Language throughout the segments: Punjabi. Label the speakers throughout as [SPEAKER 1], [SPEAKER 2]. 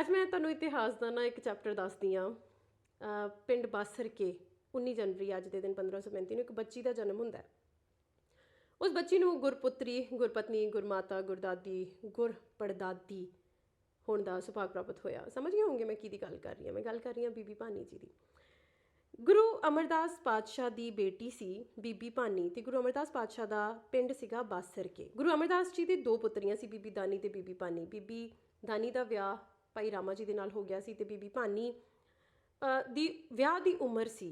[SPEAKER 1] ਅੱਜ ਮੈਂ ਤੁਹਾਨੂੰ ਇਤਿਹਾਸ ਦਾ ਨਾ ਇੱਕ ਚੈਪਟਰ ਦੱਸਦੀ ਆ ਪਿੰਡ ਬਾਸਰ ਕੇ 19 ਜਨਵਰੀ ਅੱਜ ਦੇ ਦਿਨ 1535 ਨੂੰ ਇੱਕ ਬੱਚੀ ਦਾ ਜਨਮ ਹੁੰਦਾ ਹੈ। ਉਸ ਬੱਚੀ ਨੂੰ ਗੁਰਪੁੱਤਰੀ, ਗੁਰਪਤਨੀ, ਗੁਰਮਾਤਾ, ਗੁਰਦਾਦੀ ਗੁਰ ਪੜਦਾਦੀ ਹੋਣ ਦਾ ਸੁਭਾਗ ਪ੍ਰਾਪਤ ਹੋਇਆ। ਸਮਝ ਗਏ ਹੋਵੋਗੇ ਮੈਂ ਕੀ ਦੀ ਗੱਲ ਕਰ ਰਹੀ ਹਾਂ? ਮੈਂ ਗੱਲ ਕਰ ਰਹੀ ਹਾਂ ਬੀਬੀ ਭਾਨੀ ਜੀ ਦੀ। ਗੁਰੂ ਅਮਰਦਾਸ ਪਾਤਸ਼ਾਹ ਦੀ ਬੇਟੀ ਸੀ ਬੀਬੀ ਭਾਨੀ ਤੇ ਗੁਰੂ ਅਮਰਦਾਸ ਪਾਤਸ਼ਾਹ ਦਾ ਪਿੰਡ ਸੀਗਾ ਬਾਸਰਕੇ। ਗੁਰੂ ਅਮਰਦਾਸ ਜੀ ਦੇ ਦੋ ਪੁੱਤਰੀਆਂ ਸੀ ਬੀਬੀ ਦਾਨੀ ਤੇ ਬੀਬੀ ਭਾਨੀ। ਬੀਬੀ ਦਾਨੀ ਦਾ ਵਿਆਹ ਭਾਈ ਰਾਮਾ ਜੀ ਦੇ ਨਾਲ ਹੋ ਗਿਆ ਸੀ ਤੇ ਬੀਬੀ ਭਾਨੀ ਦੀ ਵਿਆਹ ਦੀ ਉਮਰ ਸੀ।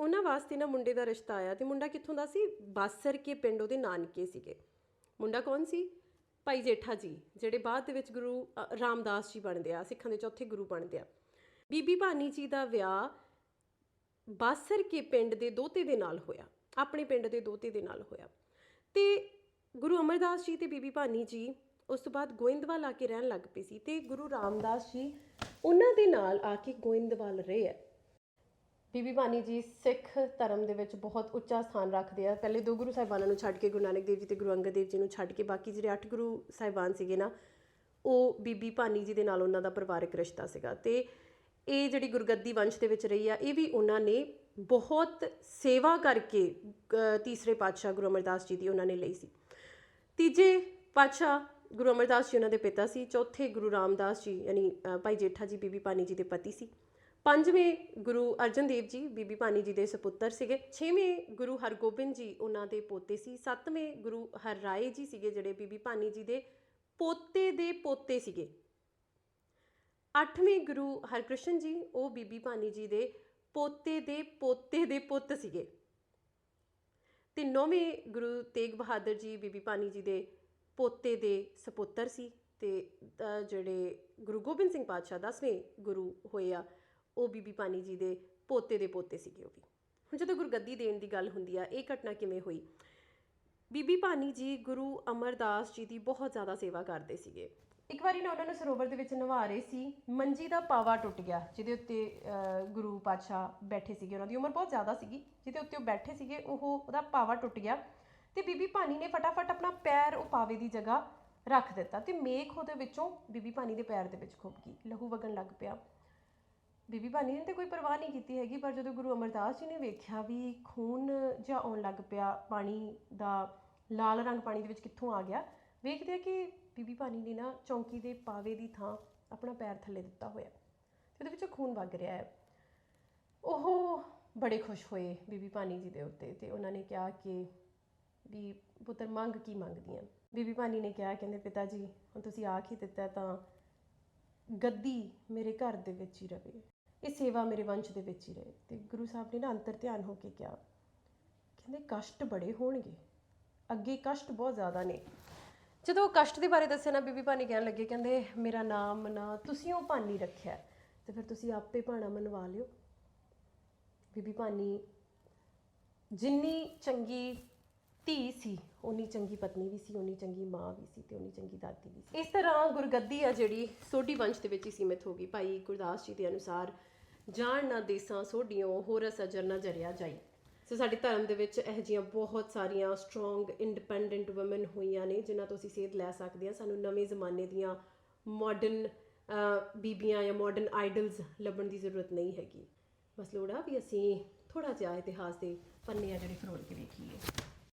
[SPEAKER 1] ਉਹਨਾਂ ਵਾਸਤੇ ਨਾ ਮੁੰਡੇ ਦਾ ਰਿਸ਼ਤਾ ਆਇਆ ਤੇ ਮੁੰਡਾ ਕਿੱਥੋਂ ਦਾ ਸੀ? ਬਾਸਰ ਕੇ ਪਿੰਡ ਉਹਦੇ ਨਾਨਕੇ ਸੀਗੇ। ਮੁੰਡਾ ਕੌਣ ਸੀ? ਭਾਈ ਜੇਠਾ ਜੀ, ਜਿਹੜੇ ਬਾਅਦ ਦੇ ਵਿੱਚ ਗੁਰੂ ਰਾਮਦਾਸ ਜੀ ਬਣਦੇ ਆ, ਸਿੱਖਾਂ ਦੇ ਚੌਥੇ ਗੁਰੂ ਬਣਦੇ ਆ। ਬੀਬੀ ਭਾਨੀ ਜੀ ਦਾ ਵਿਆਹ ਬਾਸਰ ਕੇ ਪਿੰਡ ਦੇ ਦੋਤੇ ਦੇ ਨਾਲ ਹੋਇਆ। ਆਪਣੇ ਪਿੰਡ ਦੇ ਦੋਤੇ ਦੇ ਨਾਲ ਹੋਇਆ। ਤੇ ਗੁਰੂ ਅਮਰਦਾਸ ਜੀ ਤੇ ਬੀਬੀ ਭਾਨੀ ਜੀ ਉਸ ਤੋਂ ਬਾਅਦ ਗੋਇੰਦਵਾਲ ਆ ਕੇ ਰਹਿਣ ਲੱਗ ਪਏ ਸੀ ਤੇ ਗੁਰੂ ਰਾਮਦਾਸ ਜੀ ਉਹਨਾਂ ਦੇ ਨਾਲ ਆ ਕੇ ਗੋਇੰਦਵਾਲ ਰਹੇ ਆ। ਬੀਬੀ ਭਾਨੀ ਜੀ ਸਿੱਖ ਧਰਮ ਦੇ ਵਿੱਚ ਬਹੁਤ ਉੱਚਾ ਸਥਾਨ ਰੱਖਦੇ ਆ। ਪਹਿਲੇ ਦੋ ਗੁਰੂ ਸਾਹਿਬਾਨਾਂ ਨੂੰ ਛੱਡ ਕੇ ਗੁਰੂ ਨਾਨਕ ਦੇਵ ਜੀ ਤੇ ਗੁਰੂ ਅੰਗਦ ਦੇਵ ਜੀ ਨੂੰ ਛੱਡ ਕੇ ਬਾਕੀ ਜਿਹੜੇ ਅੱਠ ਗੁਰੂ ਸਾਹਿਬਾਨ ਸੀਗੇ ਨਾ, ਉਹ ਬੀਬੀ ਭਾਨੀ ਜੀ ਦੇ ਨਾਲ ਉਹਨਾਂ ਦਾ ਪਰਿਵਾਰਕ ਰਿਸ਼ਤਾ ਸੀਗਾ ਤੇ ਇਹ ਜਿਹੜੀ ਗੁਰਗੱਦੀ ਵੰਸ਼ ਦੇ ਵਿੱਚ ਰਹੀ ਆ, ਇਹ ਵੀ ਉਹਨਾਂ ਨੇ ਬਹੁਤ ਸੇਵਾ ਕਰਕੇ ਤੀਸਰੇ ਪਾਤਸ਼ਾਹ ਗੁਰੂ ਅਮਰਦਾਸ ਜੀ ਦੀ ਉਹਨਾਂ ਨੇ ਲਈ ਸੀ। ਤੀਜੇ ਪਾਤਸ਼ਾਹ ਗੁਰੂ ਅਮਰਦਾਸ ਜੀ ਉਹਨਾਂ ਦੇ ਪਿਤਾ ਸੀ, ਚੌਥੇ ਗੁਰੂ ਰਾਮਦਾਸ ਜੀ, ਯਾਨੀ ਭਾਈ ਜੇਠਾ ਜੀ ਬੀਬੀ ਭਾਨੀ ਜੀ ਦੇ ਪਤੀ ਸੀ। ਪੰਜਵੇਂ ਗੁਰੂ ਅਰਜਨ ਦੇਵ ਜੀ ਬੀਬੀ ਭਾਨੀ ਜੀ ਦੇ ਸੁਪੁੱਤਰ ਸੀਗੇ। ਛੇਵੇਂ ਗੁਰੂ ਹਰਗੋਬਿੰਦ ਜੀ ਉਹਨਾਂ ਦੇ ਪੋਤੇ ਸੀ। ਸੱਤਵੇਂ ਗੁਰੂ ਹਰਰਾਏ ਜੀ ਸੀਗੇ, ਜਿਹੜੇ ਬੀਬੀ ਭਾਨੀ ਜੀ ਦੇ ਪੋਤੇ ਦੇ ਪੋਤੇ ਸੀਗੇ। ਅੱਠਵੇਂ ਗੁਰੂ ਹਰਕ੍ਰਿਸ਼ਨ ਜੀ, ਉਹ ਬੀਬੀ ਭਾਨੀ ਜੀ ਦੇ ਪੋਤੇ ਦੇ ਪੋਤੇ ਦੇ ਪੁੱਤ ਸੀਗੇ। ਤੇ ਨੌਵੇਂ ਗੁਰੂ ਤੇਗ ਬਹਾਦਰ ਜੀ ਬੀਬੀ ਭਾਨੀ ਜੀ ਦੇ ਪੋਤੇ ਦੇ ਸਪੁੱਤਰ ਸੀ ਤੇ ਜਿਹੜੇ ਗੁਰੂ ਗੋਬਿੰਦ ਸਿੰਘ ਪਾਤਸ਼ਾਹ ਦਸਵੇਂ ਗੁਰੂ ਹੋਏ ਆ, ਉਹ ਬੀਬੀ ਭਾਨੀ ਜੀ ਦੇ ਪੋਤੇ ਦੇ ਪੋਤੇ ਸੀਗੇ ਉਹ ਵੀ। ਹੁਣ ਜਦੋਂ ਗੁਰਗੱਦੀ ਦੇਣ ਦੀ ਗੱਲ ਹੁੰਦੀ ਆ, ਇਹ ਘਟਨਾ ਕਿਵੇਂ ਹੋਈ? ਬੀਬੀ ਭਾਨੀ ਜੀ ਗੁਰੂ ਅਮਰਦਾਸ ਜੀ ਦੀ ਬਹੁਤ ਜ਼ਿਆਦਾ ਸੇਵਾ ਕਰਦੇ ਸੀਗੇ। ਇੱਕ ਵਾਰੀ ਨਾ ਉਹਨਾਂ ਨੂੰ ਸਰੋਵਰ ਦੇ ਵਿੱਚ ਨਵਾ ਰਹੇ ਸੀ, ਮੰਜੀ ਦਾ ਪਾਵਾ ਟੁੱਟ ਗਿਆ, ਜਿਹਦੇ ਉੱਤੇ ਗੁਰੂ ਪਾਤਸ਼ਾਹ ਬੈਠੇ ਸੀਗੇ, ਉਹਨਾਂ ਦੀ ਉਮਰ ਬਹੁਤ ਜ਼ਿਆਦਾ ਸੀਗੀ, ਜਿਹਦੇ ਉੱਤੇ ਉਹ ਬੈਠੇ ਸੀਗੇ, ਉਹ, ਉਹਦਾ ਪਾਵਾ ਟੁੱਟ ਗਿਆ। ਤੇ ਬੀਬੀ ਭਾਨੀ ਨੇ ਫਟਾਫਟ ਆਪਣਾ ਪੈਰ ਉਹ ਪਾਵੇ ਦੀ ਜਗ੍ਹਾ ਰੱਖ ਦਿੱਤਾ ਤੇ ਮੇਖ ਉਹਦੇ ਵਿੱਚੋਂ ਬੀਬੀ ਭਾਨੀ ਦੇ ਪੈਰ ਦੇ ਵਿੱਚ ਖੁੱਭ ਗਈ, ਲਹੂ ਵਗਣ ਲੱਗ ਪਿਆ। ਬੀਬੀ ਭਾਨੀ ਨੇ ਤੇ ਕੋਈ ਪਰਵਾਹ ਨਹੀਂ ਕੀਤੀ ਹੈਗੀ, ਪਰ ਜਦੋਂ ਗੁਰੂ ਅਮਰਦਾਸ ਜੀ ਨੇ ਵੇਖਿਆ ਵੀ ਖੂਨ ਜਿਹਾ ਆਉਣ ਲੱਗ ਪਿਆ, ਪਾਣੀ ਦਾ ਲਾਲ ਰੰਗ ਪਾਣੀ ਦੇ ਵਿੱਚ ਕਿੱਥੋਂ ਆ ਗਿਆ, ਵੇਖਦੇ ਆ ਕਿ ਬੀਬੀ ਭਾਨੀ ਨੇ ਨਾ ਚੌਂਕੀ ਦੇ ਪਾਵੇ ਦੀ ਥਾਂ ਆਪਣਾ ਪੈਰ ਥੱਲੇ ਦਿੱਤਾ ਹੋਇਆ ਤੇ ਉਹਦੇ ਵਿੱਚੋਂ ਖੂਨ ਵਗ ਰਿਹਾ ਹੈ। ਉਹ ਬੜੇ ਖੁਸ਼ ਹੋਏ ਬੀਬੀ ਭਾਨੀ ਜੀ ਦੇ ਉੱਤੇ ਤੇ ਉਹਨਾਂ ਨੇ ਕਿਹਾ ਕਿ ਵੀ ਪੁੱਤਰ ਮੰਗ ਕੀ ਮੰਗਦੀਆਂ? ਬੀਬੀ ਭਾਨੀ ਨੇ ਕਿਹਾ, ਕਹਿੰਦੇ, ਪਿਤਾ ਜੀ, ਹੁਣ ਤੁਸੀਂ ਆਖ ਹੀ ਦਿੱਤਾ ਤਾਂ ਗੱਦੀ ਮੇਰੇ ਘਰ ਦੇ ਵਿੱਚ ਹੀ ਰਵੇ, ਇਹ ਸੇਵਾ ਮੇਰੇ ਵੰਸ਼ ਦੇ ਵਿੱਚ ਹੀ ਰਹੇ ਤੇ ਗੁਰੂ ਸਾਹਿਬ ਨੇ ਨਾ ਅੰਤਰ ਧਿਆਨ ਹੋ ਕੇ ਕਿਹਾ, ਕਹਿੰਦੇ, ਕਸ਼ਟ ਬੜੇ ਹੋਣਗੇ। ਅੱਗੇ ਕਸ਼ਟ ਬਹੁਤ ਜ਼ਿਆਦਾ ਨੇ। ਜਦੋਂ ਕਸ਼ਟ ਦੇ ਬਾਰੇ ਦੱਸਿਆ ਨਾ, ਬੀਬੀ ਭਾਨੀ ਕਹਿਣ ਲੱਗੇ, ਕਹਿੰਦੇ, ਮੇਰਾ ਨਾਮ ਨਾ ਤੁਸੀਂ ਉਹ ਭਾਨੀ ਰੱਖਿਆ ਤੇ ਫਿਰ ਤੁਸੀਂ ਆਪੇ ਭਾਣਾ ਮਨਵਾ ਲਿਓ। ਬੀਬੀ ਭਾਨੀ, ਜਿੰਨੀ ਚੰਗੀ ਧੀ ਸੀ ਉਨੀ ਚੰਗੀ ਪਤਨੀ ਵੀ ਸੀ ਉਨੀ ਚੰਗੀ ਮਾਂ ਵੀ ਸੀ ਤੇ ਉਨੀ ਚੰਗੀ ਦਾਦੀ ਵੀ ਸੀ। ਇਸ ਤਰ੍ਹਾਂ ਗੁਰਗੱਦੀ ਆ ਜਿਹੜੀ ਸੋਢੀ ਵੰਸ਼ ਦੇ ਵਿੱਚ ਹੀ ਸੀਮਿਤ ਹੋ ਗਈ। ਭਾਈ ਗੁਰਦਾਸ ਜੀ ਦੇ ਅਨੁਸਾਰ ਜਾਣ ਨਾ ਦੇਸਾਂ ਸੋਢੀਆਂ, ਹੋਰ ਅਸਜਰ ਨਾ ਜਰਿਆ ਜਾਈ। ਸੋ ਸਾਡੇ ਧਰਮ ਦੇ ਵਿੱਚ ਇਹ ਜੀਆਂ ਬਹੁਤ ਸਾਰੀਆਂ ਸਟਰੋਂਗ ਇੰਡੀਪੈਂਡੈਂਟ ਔਮਨ ਹੋਈਆਂ ਨੇ, ਜਿਨ੍ਹਾਂ ਤੋਂ ਅਸੀਂ ਸੇਧ ਲੈ ਸਕਦੇ ਹਾਂ। ਸਾਨੂੰ ਨਵੇਂ ਜ਼ਮਾਨੇ ਦੀਆਂ ਮਾਡਰਨ ਬੀਬੀਆਂ ਜਾਂ ਮਾਡਰਨ ਆਈਡਲਸ ਲੱਭਣ ਦੀ ਜ਼ਰੂਰਤ ਨਹੀਂ ਹੈਗੀ। ਬਸ ਲੋੜ ਆ ਵੀ ਅਸੀਂ ਥੋੜਾ ਜਿਹਾ ਇਤਿਹਾਸ ਦੇ ਪੰਨੇ ਆ ਜਿਹੜੇ ਫਰੋਲ ਕੇ ਵੇਖੀਏ।